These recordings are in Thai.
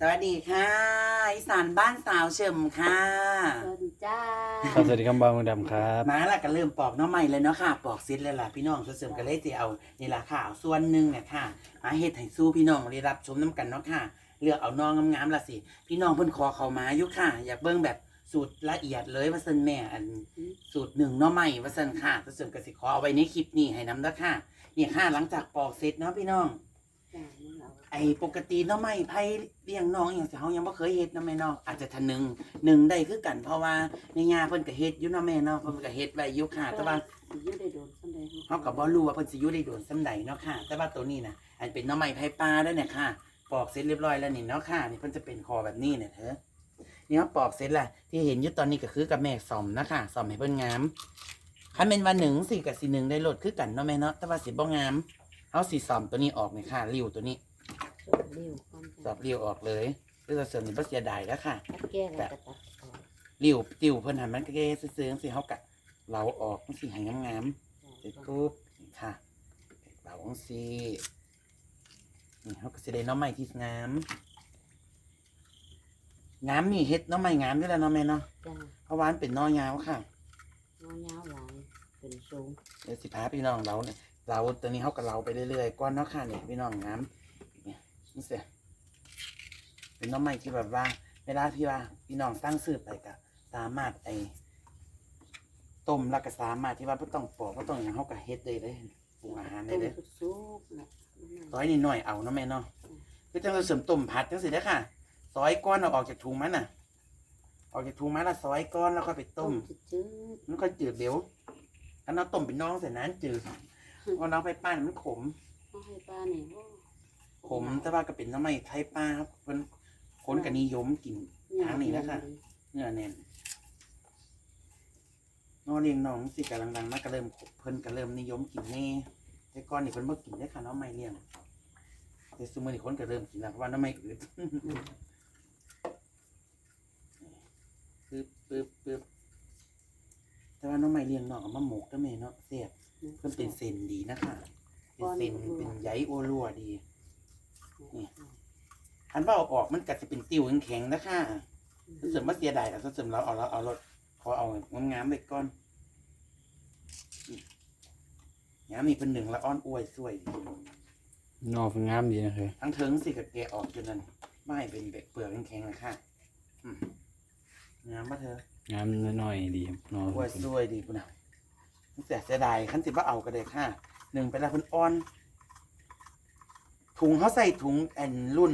สวัสดีค่ะ อีสานบ้านสาวเฉิมค่ะ สวัสดีจ้าครับสวัสดีครับบางมดำครับ มาแล้วก็เริ่มปอกหน้องใหม่เลยเนาะค่ะ ปอกซิดเลยล่ะพี่น้องเสริมกันเลยสิเอานี่ล่ะค่ะเอาส่วนหนึ่งเนี่ยค่ะมาเฮ็ดให้สู้พี่น้องได้รับชมน้ำกันเนาะค่ะ เลือกเอาน้องงามๆละสิ พี่น้องเพิ่นขอเข้ามาอยู่ค่ะ อยากเบิ่งแบบสูตรละเอียดเลยว่าซั่นแม่อันสูตรหนึ่งหน้อใหม่ว่าซั่นค่ะเสริมกันสิขอเอาไว้ในคลิปนี้ให้นำเด้อค่ะเนี่ยค่ะหลังจากปอกเสร็จเนาะพี่น้องจ้านี่เรา ไอ้ปกติเนาะไม่ไผเลี้ยงน้องอย่างเสียเฮายังบ่เคยเฮ็ดเนาะแม่เนาะอาจจะทันหนึงหนึ่งได้คือกันเพราะว่าในงานเพิ่นก็เฮ็ดอยู่เนาะแม่เนาะเพิ่นก็เฮ็ดไว้อยู่ค่ะ แต่ว่าสิอยืดได้โดนสันใดเฮาก็บ่รู้ว่าเพิ่นสิอยู่ได้โดนส่ำใดเนาะค่ะ แต่ว่าตัวนี้น่ะอันเป็นหน้อไม้ไผปลาแล้วเนี่ยค่ะ ปอกเสร็จเรียบร้อยแล้วนี่เนาะค่ะนี่เพิ่นจะเป็นคอแบบนี้เนี่ยเถอะนี่เฮาปอกเสร็จแล้วที่เห็นอยู่ตอนนี้ก็คือกับแม่ซ่อมนะคะซ่อมให้เพิ่นงามคันเป็นว่าหนึ่งสิกับสิหนึ่งได้ลดคือกันเนาะแม่เนาะแต่ว่าสิบ่งาม เฮาสิซ่อมตัวนี้ออกนี่ค่ะริ้วตัวนี้สดเร็วความสอบริ้วออกเลยเพื่อเสริมนี่บ่เสียดายแล้วค่ะ ตัดแก้แล้วก็ตัดออกริ้วติวเพิ่นหันมันก็แก่ซื่อๆจังซี่เฮากะเราออกจังซี่ให้งามๆเสร็จปุ๊บนี่ค่ะเราจังซี่นี่เฮาก็สิได้หน้ำใหม่ที่งามงามนี่เฮ็ดหน้ำใหม่งามอยู่แล้วเนาะแม่เนาะจ้าเพราะว่ามันเป็นหน้อยาวค่ะ น้อยยาวหลายเป็นสูง เดี๋ยวสิพาพี่น้องเราเนี่ย เราตัวนี้เฮาก็เราไปเรื่อยๆก่อนเนาะค่ะนี่พี่น้องงามเนี่ยนี่เสียเป็นหน้ำใหม่ที่แบบว่าเวลาที่ว่าพี่น้องตั้งซื้อไปก็สามารถไอ้ต้มแล้วก็สามารถที่ว่าบ่ต้องปอกบ่ต้องหยังเฮาก็เฮ็ดได้เลยปรุงอาหารได้ต้มเลยสุกๆนะซอยนิดหน่อยเอาเนาะแม่เนาะคือจังเราเสริมต้มผัดจังสิเด้อค่ะ ซอยก้อนเอาออกจากถุงมันน่ะ ออกจากถุงมันแล้วซอยก้อนแล้วก็ไปต้มจืดมันค่อยจืดเดี๋ยวถ้าเราต้มเป็นน้องเสร็จนั้นจืด พอน้องไปป้านมันขมๆเอาให้ป้านี่โอ้ขมแต่ว่าก็เป็นน้ำไม่ไทยป้าครับเพิ่นคนก็นิยมกิน ทางนี้นะคะเนื้อแน่นน้องเลี้ยงน้องสิกำลังดังมากก็เริ่มเพิ่นก็เริ่มนิยมกินแน่แต่ก่อนนี่เพิ่นบ่กินได้อค่ะน้องไม่เลี้ยงแต่ซุมื้อนี้คนก็เริ่มกินแล้วเพราะว่าน้องไม่อืดปึ๊บปึ๊บปึ๊บแต่ว่าน้องไม่เลี้ยงน้องเอามาหมกก็แม่เนาะเสียบ เพิ่นเป็นเส้นดีนะคะเป็นเส้นเป็นใยโอรัวดีอันว่าเอาออกมันก็จะเป็นติวแข็งๆนะคะรู้สึกว่าเสียดายแต่ส่วนเราเอาเราเอารถขอเอางามๆไปก่อนงามนี่เป็นหนึ่งละอ้อนอวยสวยดีนอกงามดีนะครับทั้งเทิงสิกับแกะออกจนนั้นไม่เป็นแบบเปลือกแข็งๆเลยค่ะอืมงามมาเธอะงามน้อยๆดีครับนอกอวยสวยดีปุ่นน่ะ แต่เสียดายขั้นสิว่าเอาก็ได้ค่ะหนึ่งไปแล้วเพิ่นอ้อน ถุงเขาใส่ถุงแอนรุ่น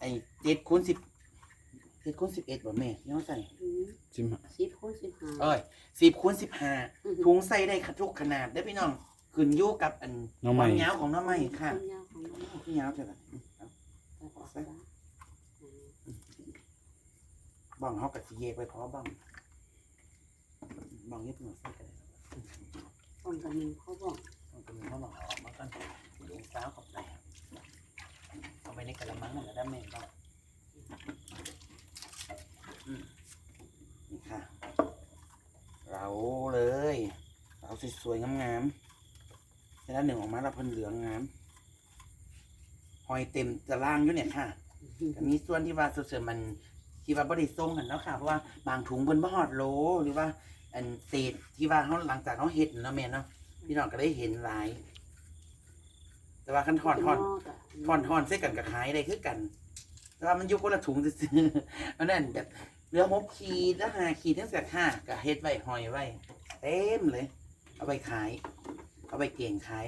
ไอ้เจ็ดคูณสิบเจ็ดคูณสิบเอ็ดบ่แม่ที่เขาใส่จิ้มสิบคูณสิบห้า เอ้ยสิบคูณสิบห้าถุงใส่ได้ทุกขนาดได้อพี่น้องขึ้นอยู่กับอันน้องคใหม่วามยาวของน้ำไม้ค่ะวามยาวของมันที่ยาวเท่าไหร่ตัดออกซะบ้องเขากับสีเยกไปพอบ้องบ้องนิดหน่อยใส่กัน เลยป้องกันหนึ่งเขาบอกบ้องตัวนี้เขาบอกเอาออกมาก่อนดูสาวกับแตกเอาไปในกระมังนั่นแหละได้แม่บ้างอืมนี่ค่ะเราเลยเราสวยๆงามๆแล้วหนึ่งออกมาแล้วเพิ่นเหลืองงามหอยเต็มจะล่างอยู่เนี่ยค่ะก็มีส่วนที่ว่าเสื่อมมันที่ว่าบ่ได้ส่งกันเนาะค่ะ เพราะว่าบางถุงเพิ่นบ่ฮอดโลหรือว่า อันเศษที่ว่าเขาหลังจากเขาเฮ็ดเนาะแม่เนาะพี่น้องก็ได้เห็นหลาย แต่ว่าคันทอดทอดทอดทอดใส่กันก็ขายได้คือกัน แต่ว่ามันอยู่คนละถุงซื่อๆเพราะนั้นแบบเหลือหกขีดแล้วห้าขีดทั้งสักห้าก็เฮ็ดไว้หอยไว้เต็มเลย เอาไปขาย เอาไปเก่งขาย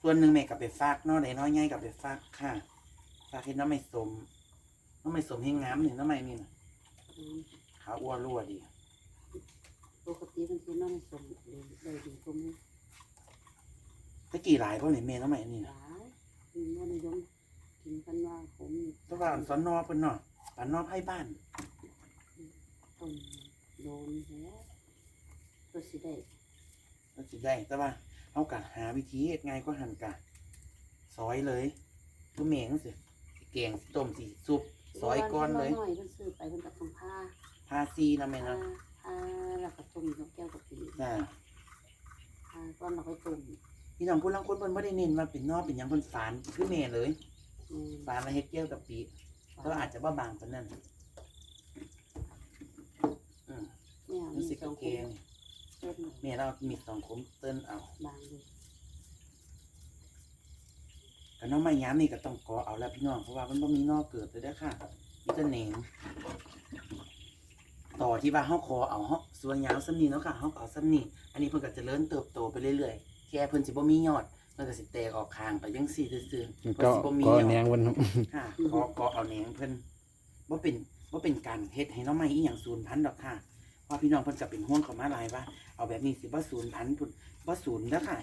ส่วนหนึ่งแม่กับไปฝากเนาะได้น้อยใหญ่กับไปฝากค่ะฝากเห็นน้ำไม่สม น้ำไม่สมให้งามนี่น้ำไม่นี่นะขาวอ้วนรั่วดีปกติมันคือน้องสมเลยเลยดีกว่ามือตะกี้หลายเพราะนี่แม่น้ำไม่นี่หนะลายกินว่านิยมกินกันว่าผมแตะว่าอันสอนนอเพิ่นเนาะปานนอไผ่บ้านต้นโดนแล้วก็สิได้ก็สิได้แต่ว่าเอากะหาวิธีเฮ็ดไงก็หันกะซอยเลยคือแม่งสิแกงสิต้มสิซุป ซอยก้อนเลยหน้อยๆมันซื้อไปมันกับทำผ้าพาซีนะแม่นะผ้าแล้วก็ต้มนกแก้วกับปีจ้าผ้าก้อนเราไปต้มพี่น้องผู้ลังคนเพิ่นบ่ได้เน้นว่าเป็นนอกเป็นหยังเพิ่นฝานคือแม่เลยอืมาเฮ็ดเกี่ยวกับปีก็อาจจะบ่าบางปานนั้นอืมนี่ยมีสึกสองเคคนนี่เต้นแม่เรามีสองคมเติ้นเอาบางเลยก็น้องไม้ยามนี่ก็ต้องกอเอาแล้วพี่น้องเพราะว่ามันบ่มีนอกเกิดเลยเด้อค่ะมีแต่แหนงต่อที่ว่าเฮาคอเอาเฮาส่วนยาวซ้ำนี้เนาะค่ะเฮาก็เอาซ้ำนี้อันนี้เพิ่นก็เจะเริ่เติบโตไปเรื่อยๆแค่เพิ่นสิบ่มียอดมันก็สิแตกออกข้างไปจังซี่ซื่อๆเพิ่นก็สิบ่มีก็ยอแหนดงวันค่ะก็ก็เอาแหนงเพิ่นบ่เป็นบ่เป็นการเฮ็ดให้น้องไม้อีหยังสูญพันธุ์ดอกค่ะเพราะพี่น้องเพิ่นก็เป็นห่วงเข้ามาหลายว่า เอาแบบนี้สิบ่สูญพันธุ์พุ่นบ่สูญเด้อค่ะ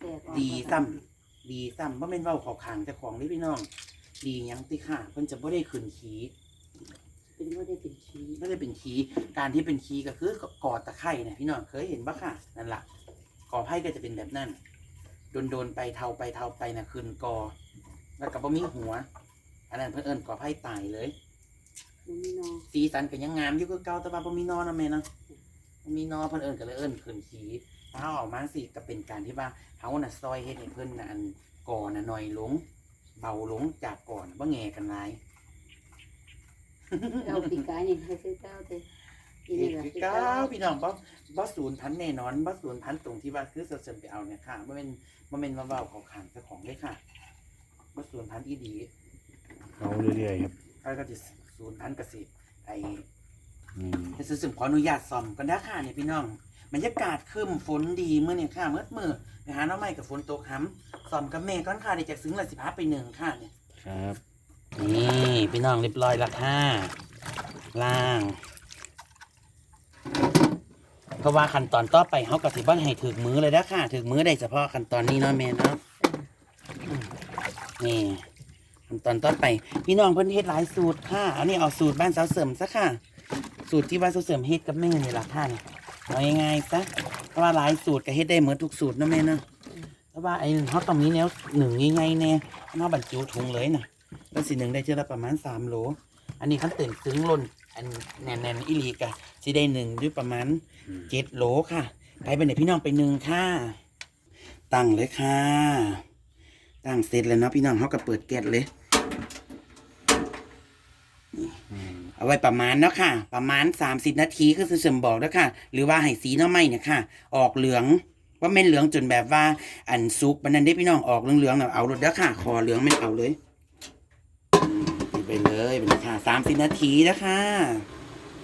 แตกออกดีซ้ำ ดีซ้ำบ่แม่นเว้าเขอขางเจ้าของเด้พี่น้อง ดีหยังติค่ะเพิ่นจะบ่ได้ขึ้นขีเป็นว่าได้เป็นชี้บ่ได้เป็นขีการที่เป็นขีก็คือกอตะไคร่เนี่ยพี่น้องเคยเห็นบ่ค่ะนั่นล่ะกอไผ่ก็จะเป็นแบบนั้นโดนๆไปเทาไปเทาไปน่ะขึ้นกอ แล้วก็บ่มีหัว อันนั้นเพิ่นเอิ้นกอไผ่ตายเลย มันมีนอสีสันก็ยังงามอยู่คือเก่าแต่ว่าบ่มีนอนะแม่เนาะบ่มีนอเพิ่นเอิ้นก็เลยเอิ้นขึ้นขี ถ้าเอาออกมาสิก็เป็นการที่ว่าเฮาน่ะซอยเฮ็ดให้เพิ่นน่ะอันก่อน่ะน้อยลง เบาลงจากก่อนบ่แง่กันหลายเอาปีกายนี่ให้ซื้อเก้าเต้อีเฮ็นี่ดก็คือซื้อเก่าเก้าพี่น้องบ่บ่ศูนย์พันแน่นอนบ่ศูนย์พันตรงที่ว่าคือเสริมไปเอาเนี่ยค่ะบ่แม่นบ่แม่นว่าเว้าเขาข้างเจ้าของเลยค่ะบ่ศูนย์พันอีดีเอาเรื่อยๆครับแล้วก็สิศูนย์พันก็สิไอ้อืมให้ซื้อสึมขออนุญาตซ่อมกันนะค่ะเนี่ยพี่น้อง บรรยากาศคึมฝนดีเมื้อเนี่ยค่ะเมืดมืดไปหาน้องใหม่กับฝนตกหำซ่อมกับแม่ก่อนค่ะเดี๋ยวจากซึ้งละสิพาไปหนึ่งค่ะเนี่ยครับนี่พี่น้องเรียบร้อยละค่ะล่าง เพราะว่าขั้นตอนต่อไปเขาก็สิบ่ให้ถึกมือเลยนะค่ะถึกมือได้เฉพาะขั้นตอนนี้เนาะแม่เนาะนี่ขั้นตอนต่อไป พี่น้องเพิ่นเฮ็ดหลายสูตรค่ะอันนี้เอาสูตรบ้านสาวเสริมซะค่ะ สูตรที่บ้านสาวเสริมเฮ็ดกับแม่นี่ละค่ะนี่ เอาง่ายๆซะเพราะว่าหลายสูตรก็เฮ็ดได้เหมือนทุกสูตรนะแม่เนาะเพราะว่าไอ้เขาต้องมีแนวหนึ่งง่ายๆแน่เอาบรรจุถุงเลยน่ะก็สิหนึ่งได้เท่าละประมาณสามโหล อันนี้ขั้นตื่นซึ้งล้นอันแน่นๆอีหลีกะสิได้หนึ่งด้วยประมาณเจ็ดโหลค่ะ ไปไปไหนพี่น้องไปหนึ่งค่ะ ตั้งเลยค่ะ ตั้งเสร็จแล้วเนาะพี่น้องเขาก็เปิดแก๊สเลย อืม เอา ไว้ประมาณเนาะค่ะ ประมาณ 30 นาทีคือเสริมบอกแล้วค่ะ หรือว่าให้สีหน้อไม้เนี่ยค่ะ ออกเหลืองว่าไม่นเหลืองจนแบบว่า อันซุกบันนั้นได้พี่น้องออกเหลืองๆน่ะเอารถเด้อค่ะ คอเหลืองไม่เอาเลยไปเลยไปเลยค่ะ30นาทีนะคะ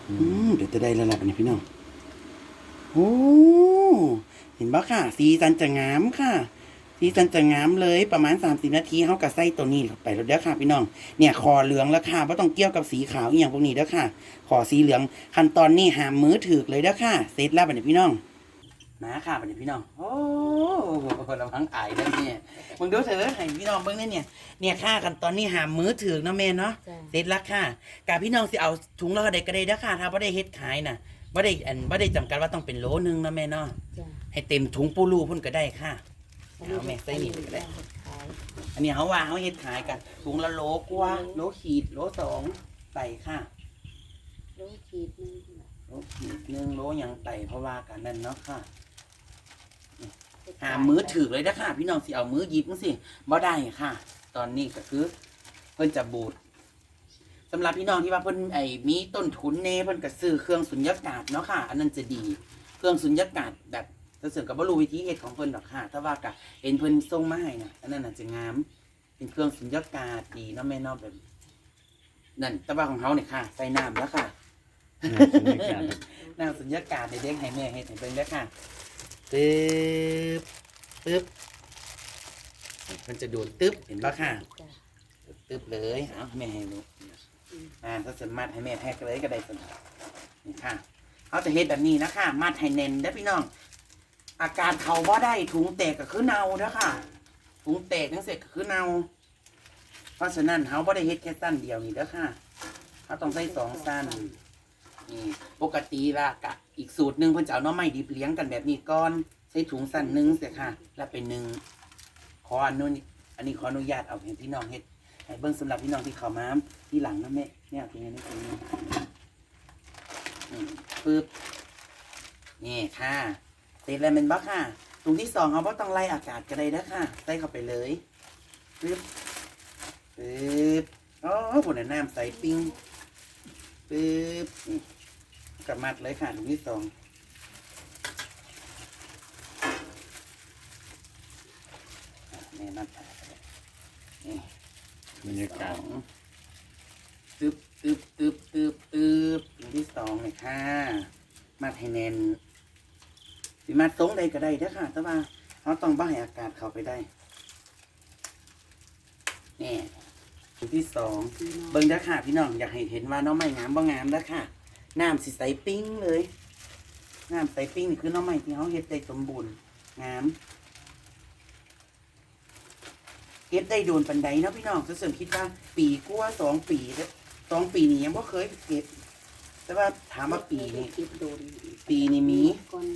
อืมเดี๋ยวจะได้แล้วล่ะเนี่พี่น้องโอ้เห็นบ่ค่ะ สีสันจะงามค่ะ สีสันจะงามเลยประมาณสามสิบนาทีเขากับไส้ตัวนี้เข้าไปแล้วเด้อค่ะพี่น้อง เนี่ยคอเหลืองแล้วค่ะว่าต้องเกี่ยวกับสีขาวอหย่างพวกนี้เด้อค่ะขอสีเหลืองขั้นตอนนี้หามมือถือเลยเด้อค่ะเสร็จแล้วบัดนี้พี่น้องมาค่ะบัดนี้พี่น้อง โอ้ระวังอายแล้วเนี่ยมึงดูเถอะให้พี่น้องเบิ่งเนี่ยเนี่ย เนี่ยค่ะขั้นตอนนี้หามมือถือเนาะแม่เนาะจ้ะเสร็จแล้วค่ะกาพี่น้องสิเอาถุงละเท่าใดก็ได้เด้อค่ะ ถ้าบ่ได้เฮ็ดขายน่ะบ่ได้อันบ่ได้จำกัดว่าต้องเป็นโหลนึงนะแม่เนาะจ้ะให้เต็มถุงปูรูพุ่นก็ได้ค่ะ เอาแม่ใส่นี่ก็ได้ขายอันนี้เขาว่าเขาเฮ็ดขายกันถุงละโหลกว่าโหลขีดโหลสองไต่ค่ะโลขีดนึงน่ะโหลขีดหนึงโหลหยังไต่เพราะว่ากันนั่นเนาะค่ะหามือถือเลยนะค่ะ พี่น้องสิเอามือหยิบจังสิบ่ได้ค่ะ ตอนนี้ก็คือ เพิ่นจะบูดสำหรับพี่น้องที่ว่าเพิ่นไอ้มีต้นทุนเน่เพิ่นก็ซื้อเครื่องสุญญากาศเนาะค่ะ อันนั้นจะดี เครื่องสุญญากาศแบบ จะเสริมกับบ่รู้วิธีเฮ็ดของเพิ่นดอกค่ะแต่ว่ากะเห็นเพิ่นส่งมาให้น่ะอันนั้นน่ะจะงาม เป็นเครื่องสุญญากาศดีเนาะแม่เนาะแบบนั่นแต่ว่าของเฮาเนี่ยค่ะ ใส่น้ำแล้วค่ะน่าสนใจครับน้ำสุญญากาศให้เด็กให้แม่เฮ็ดให้เบิ่งเด้อค่ะตึ๊บตึ๊บมันจะดูดตึ๊บเห็นปะค่ะ จ้ะตึ๊บเลยเอาแม่ให้ดูอืมอ่าถ้าจะมัดให้แม่แพ็กเลยก็ได้สนะนี่ค่ะ เขาจะเฮ็ดแบบนี้นะค่ะมัดให้แน่นเด้อพี่น้อง อาการเขาว่าได้ถุงแตกก็คือเนาเด้อค่ะ ถุงแตกทั้งเสร็จก็คือเนาเพราะฉะนั้นเขาบ่ได้เฮ็ดแค่สั้นเดียวนี่เด้อค่ะเขาต้องใส่สองสั้นนี่ปกติละกะอีกสูตรหนึ่งเพิ่นจะเอาน้อไม้ดิบเลี้ยงกันแบบนี้ก่อนใส่ถุงสั้นหนึ่งเสียค่ะ แล้วเป็นหนึ่งขออนุญอันนี้ขออนุญาตเอาให้พี่น้องเฮ็ดให้เบิ่งสำหรับพี่น้องที่เข้ามาที่หลังนะแม่เนี่ยตรงนี้นี่ตรงนี้ปึ๊บนี่ค่ะ เสร็จแล้วแมันบ่ค่ะถุงที่สองเอาว่าต้องไล่อากาศก็ได้นะค่ะใส่เข้าไปเลยปึ๊บปึ๊บอ๋อผลน้ำใส่ปิ้งปึ๊บนี่กระมัดเลยค่ะถุงที่สองอะแม่มัดนี่บรรยากาศตึบตึบตึบตึบตึบถุงที่สองเลยค่ะมัดให้แน่น สิมัดตรงใดก็ได้เด้อค่ะ แต่ว่าเราต้องบ่ให้อากาศเข้าไปได้นี่ถุงที่สองพี่น้องเบิ่งเด้อค่ะพี่น้องอยากให้เห็นว่าน้องไม้งามบ่งามเด้อค่ะน้ำสิใสปิ้งเลยน้ำใสปิ้งนี่คือน้องไม้ที่เขาเฮ็ดได้สมบูรณ์งามเฮ็ดได้โดนปันใดเนาะพี่น้องเสริมคิดว่าปีกว่าสองปีแล้วสองปีนี้ยังบ่เคยเก็บ แต่ว่าถามว่าปีนี้เก็บโดนปีนี้มีก่อน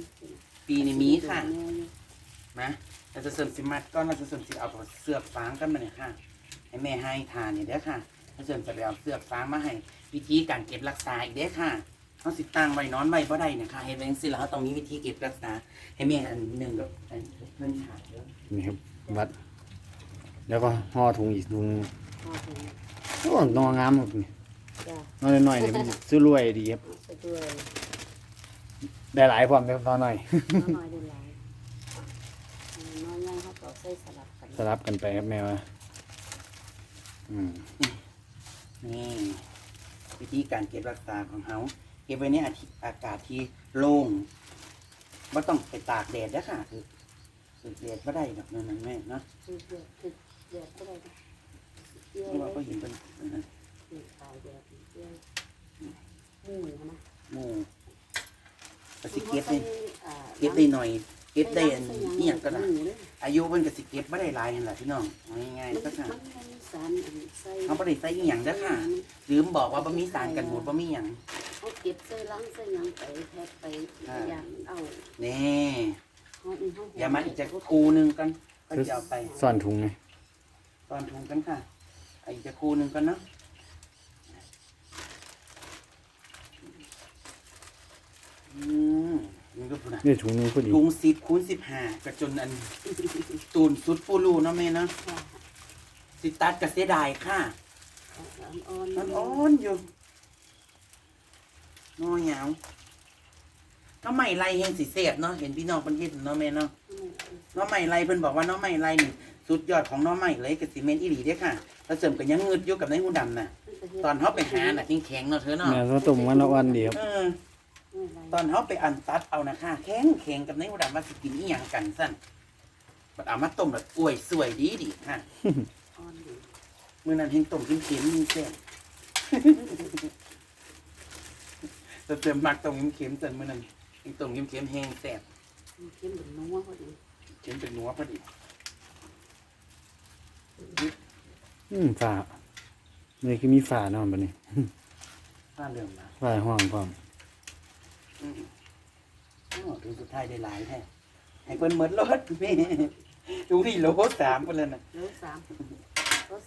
ปีนี้มีค่ะโดนแน่อยู่มาเราจะเสริมสิมัดก้อนเราจะเสริมสิเอาเสือกฟางกันมาเนี่ยค่ะให้แม่ให้ทานเนี่ยเด้อค่ะเราเสริมจะไปเอาเสือกฟางมาให้วิธีการเก็บรักษาอีกเด้อค่ะเขาสิตั้งไว้นอนไว้บ่ได้เนะคะเห็นไหมสิแล้วเขาต้องมีวิธีเก็บรักษา ให้แม่อันหนึ่งกับอันเพื่อนขาดเด้อนี่ครับวัด แล้วก็ห่อถุงอีกถุงพอถึงโอ้นองามครับนี่จ้ะน้อยหน่อยๆนี่มันซื้อรวยดีครับเอาไปด้วย ได้หลายพร้อมครับน้อยหน่อย น้อยๆได้หลายเอาน้อยๆเขาก็เอาใส่สลับกันสลับกันไปครับแม่ว่าอืมนี่วิธีการเก็บรักษาของเขาเก็บไว้ในอาทิอากาศที่โล่งไม่ต้องไปตากแดดเด้อค่ะ คือคือแดดไม่ได้ดอกนั่นนั่นแม่เนาะคือเดือดคือเดือดก็ได้นะเดือดเพราะว่าเลก็ยเห็นเป็นอันนั้นนี่ขายเดือดเดือดหมูนะหมู ก็สิเก็บได้อ่าเก็บได้หน่อยเก็บได้อันใส่นี้อย่างก็ได้หมูเลยอายุมันก็สิเก็บไม่ได้หลายนั่นแหละพี่น้องเอาง่ายๆสักค่ะมันมันมีสารอันใส่เขาไม่ได้ใส่อหย่างเด้อค่ะลืมบอกว่าบ่มีสารกันบูดบ่มีหยังเขาเก็บใส่ล้างใส่หยังไปแพ็คไปอ่ายางเอานี่เขาอีกเขาอย่ามาอีกจะคูหนึงกันก็จะเอาไปซ่อนถุงไงตอนถุงกันค่ะอีกจะคูหนึงกันเนาะ อืมนี่ก็พูดนะนี่ถุงนึงพอดีถุงสิบคูณสิบห้ากระจนอัน ตูนสุดปูรูเนาะแม่เนาะค่ะสิตัดกระเสียดายค่ะอ่อนมันอ่อนอยู่นอหยาวน้องใหม่ไรเฮงสิเสียบเนาะเห็นพี่น้องเพิ่นเฮ็ดเนาะแม่เนาะน้องใหม่ไรเพิ่นบอกว่าน้องใหม่ไรนี่สุดยอดของน้องใหม่เลยกับซีเมนต์อีหลีเด้อค่ะแล้วเสริมกันยังงึดอยู่กับในหูดำน่ะ ตอนเขาไปหาน่ะแข็งๆเนาะเธอเนาะ แม่ก็ต้มมันละวันดีครับเออ ตอนเขาไปอันตัดเอานะค่ะแข็งแข็งกับในหูดำว่าสิกินอีหยังกันสั่นบัดเอามาต้มแบบอวยสวยดีดีค่ะอ่อนอยู่มื่อนั้นเฮงต้มเค็มๆมีแซ่บแต่เติมมักต้มเค็มๆจนมื่อนั้นเฮงต้มเค็มๆแห้งแซ่บเข้มเหมือนนัวพอดีเค็มเป็นนัวพอดีอืมฝานี่คือมีฝาเนาะบัดนี้ข้าเริ่มมาฝาห้องพร้อม อืมอ๋อถึงสุดท้ายได้หลายแท้ให้เพิ่นหมดรถแม่ดูนี่โลสามเพิ่นเลยน่ะโลสาม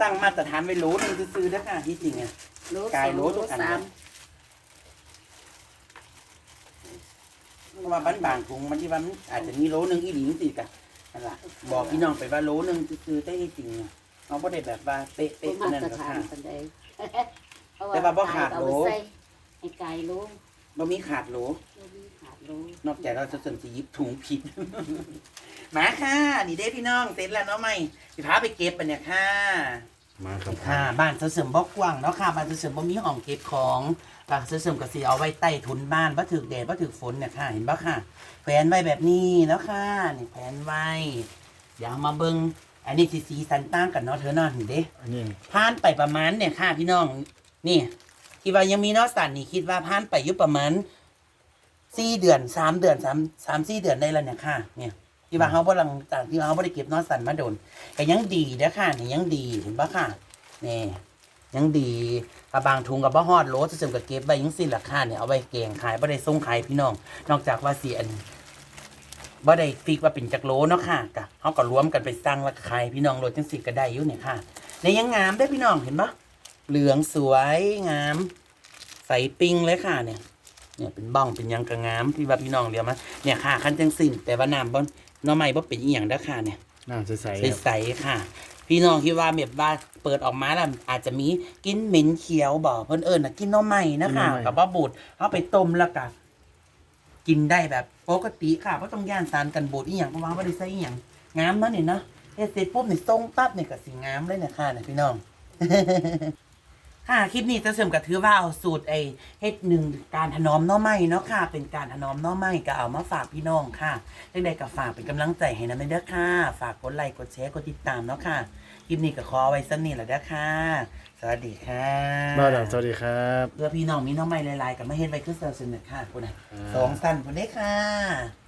ตั้งมาตรฐานไว้โลนึงซื้อๆนะคะที่จริงอะโลกายสองโลทุกอันสามเพราะว่าบ้านบางถุงมันที่ว่ามันอาจจะมีโลนึงอีหลีสิกะนั่นล่ะบอกพี่น้องไปว่าโลนึงซื้อๆได้ที่จริงอะเขาบ่ได้แบบว่าเป๊ะเป็นๆมานั่นตรหรอกฐานค่ะปันใดแต่ว่าบ่ขาดโลเอไปใส่ให้ไก่โล บ่มีขาดโหลบ่มีขาดโลนอกจากเราจะสนจะหยิบถุงผิด มาค่ะ นี่เด้พี่น้องเสร็จแล้วเนาะไม่สิพาไปเก็บปะเนี่ยค่ะ มาครับค่ะ บ้านเสริมบอกกว้างเนาะค่ะ บ้านเสริมบ่มีห้องเก็บของบ้านเสริมก็สิเอาไว้ใต้ทุนบ้านบ่ถึกแดดบ่ถึกฝนเนี่ยค่ะ เห็นบ่ค่ะแขวนไว้แบบนี้แล้วค่ะนี่แขวนไว้ เดี๋ยวมาเบิ่งอันนี้สีสีสันต่างกันเนาะเธอเนาะเห็นเด้อันนี้ผ่านไปประมาณเนี่ยค่ะพี่น้องนี่ คิดว่ายังมีนอสันนี่คิดว่าผ่านไปอยู่ประมาณสี่เดือนสามเดือนสามสามสี่เดือนได้แล้วเนี่ยค่ะ เนี่ยที่ว่าเขาบ่ลังจากที่เขาบ่ได้เก็บนอสันมาโดนแต่ยังดีนะค่ะนี่ยังดีเห็นปะค่ะนี่ยังดีถ้าบางทุงกับบ่ฮอดโหลจะเสริมกับเก็บไว้ยังสิ้นราคาเนี่ยเอาไว้เกงขายบ่ได้ส่งขายพี่น้อง นอกจากว่าเสียอันบ่ได้ฟิกว่าเป็นจักโลเนาะค่ะกะเขาก็รวมกันไปสร้างราคายพี่น้องโหลจังสิก็ได้อยู่เนี่ยค่ะในยังงามได้พี่น้องเห็นปะ เหลืองสวยงาม ใสปิ้งเลยค่ะเนี่ยเนี่ยเป็นบ้องเป็นหยังกระงามพี่ว่าพี่น้องเดียวมาเนี่ยค่ะขั้นจังสิ่นแต่ว่าน้ำบนหน้อใหม่บ่เป็นอีหยังเด้อค่ะเนี่ยน้ำใสๆครับใสๆค่ะ พี่น้องคิดว่าแบบว่าเปิดออกมาแล้วอาจจะมีกลินเหม็นเขียวบอกเพิ่นเอิญนะกินหน้อใหม่นะคะกับว่าบูดเอาไปต้มแล้วก็กินได้แบบปกติค่ะเพราะต้องย่านสารกันบูดอีหยังเพราะว่าบ่ได้ใส่อีหยังงามเนาะนี่เนาะเฮ็ดเสร็จปุ๊บนี่ทรงปั๊บนี่ก็สิงามเลยเนะค่ะนะพี่น้อง ค่ะคลิปนี้จะเสริมกับถือว่าเอาสูตรไอเฮ็ดหนึ่งการถนอมหน้อไม้เนาะค่ะ เป็นการถนอมหน้อไม้ก็เอามาฝากพี่น้องค่ะจังใดก็ฝากเป็นกำลังใจให้นะเด้อค่ะ ฝากกดไลค์กดแชร์กดติดตามเนาะค่ะคลิปนี้ก็ขอเอาไว้สักนิดแหละเด้อค่ะ สวัสดีค่ะบ้าวดาวสวัสดีครับ เพื่อพี่น้องมีหน้องไม้หลายๆกับมาเฮ็ดไว้คือเซอร์ซึนค่ะคุณน่ะอ่าสองสั้นคนเด้อค่ะ